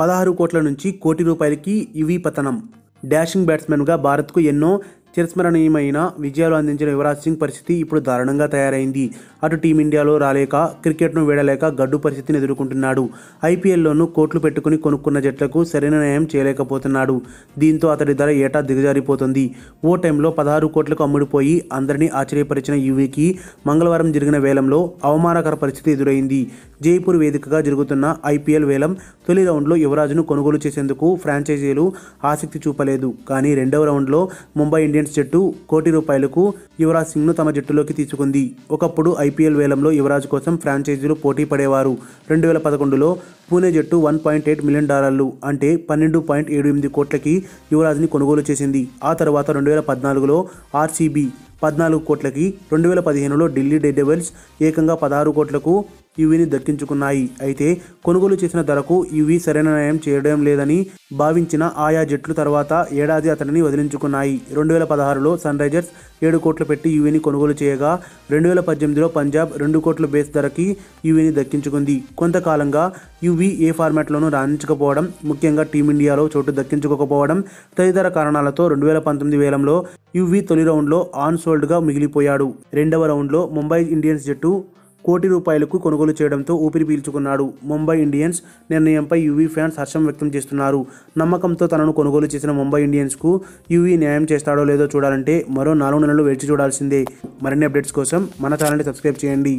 పదహారు కోట్ల నుంచి కోటి రూపాయలకి యువి పతనం. డాషింగ్ బ్యాట్స్మెన్గా భారత్కు ఎన్నో చిరస్మరణీయమైన విజయాలు అందించిన యువరాజ్ సింగ్ పరిస్థితి ఇప్పుడు దారుణంగా తయారైంది. అటు టీమిండియాలో రాలేక క్రికెట్ను వీడలేక గడ్డు పరిస్థితిని ఎదుర్కొంటున్నాడు. ఐపీఎల్లోనూ కోట్లు పెట్టుకుని కొనుక్కున్న జట్లకు సరైన న్యాయం చేయలేకపోతున్నాడు. దీంతో అతడి ధర ఏటా దిగజారిపోతుంది. ఓ టైంలో పదహారు కోట్లకు అమ్ముడుపోయి అందరినీ ఆశ్చర్యపరిచిన యువీకి మంగళవారం జరిగిన వేలంలో అవమానకర పరిస్థితి ఎదురైంది. జైపూర్ వేదికగా జరుగుతున్న ఐపీఎల్ వేలం తొలి రౌండ్లో యువరాజును కొనుగోలు చేసేందుకు ఫ్రాంచైజీలు ఆసక్తి చూపలేదు. కానీ రెండవ రౌండ్లో ముంబై ఇండియన్ ఇండియన్స్ జట్టు కోటి రూపాయలకు యువరాజ్ సింగ్ను తమ జట్టులోకి తీసుకుంది. ఒకప్పుడు ఐపీఎల్ వేలంలో యువరాజ్ కోసం ఫ్రాంచైజీలు పోటీ పడేవారు. రెండు వేల పదకొండులో పూణే జట్టు వన్ పాయింట్ ఎయిట్ మిలియన్ డాలర్లు అంటే పన్నెండు పాయింట్ ఏడు ఎనిమిది కోట్లకి యువరాజ్ని కొనుగోలు చేసింది. ఆ తర్వాత రెండు వేల పద్నాలుగులో ఆర్సీబీ పద్నాలుగు కోట్లకి రెండు వేల పదిహేనులో ఢిల్లీ డెడెవల్స్ ఏకంగా పదహారు కోట్లకు యువీని దక్కించుకున్నాయి. అయితే కొనుగోలు చేసిన ధరకు యువీ సరైన న్యాయం చేయడం లేదని భావించిన ఆయా జట్లు తర్వాత ఏడాది అతనిని వదిలించుకున్నాయి. రెండు వేల పదహారులో సన్ రైజర్స్ ఏడు కోట్లు పెట్టి యువీని కొనుగోలు చేయగా రెండు వేల పద్దెనిమిదిలో పంజాబ్ రెండు కోట్ల బేస్ ధరకి యువీని దక్కించుకుంది. కొంతకాలంగా యువీ ఏ ఫార్మాట్లోనూ రాణించకపోవడం ముఖ్యంగా టీమిండియాలో చోటు దక్కించుకోకపోవడం తదితర కారణాలతో రెండు వేల పంతొమ్మిది వేలంలో యువీ తొలి రౌండ్లో ఆన్ సోల్డ్గా మిగిలిపోయాడు. రెండవ రౌండ్లో ముంబై ఇండియన్స్ జట్టు కోటి రూపాయలకు కొనుగోలు చేయడంతో ఊపిరి పీల్చుకున్నాడు. ముంబై ఇండియన్స్ నిర్ణయంపై యువీ ఫ్యాన్స్ హర్షం వ్యక్తం చేస్తున్నారు. నమ్మకంతో తనను కొనుగోలు చేసిన ముంబై ఇండియన్స్కు యువీ న్యాయం చేస్తాడో లేదో చూడాలంటే మరో నాలుగు నెలలు వేచి చూడాల్సిందే. మరిన్ని అప్డేట్స్ కోసం మన ఛానల్ని సబ్స్క్రైబ్ చేయండి.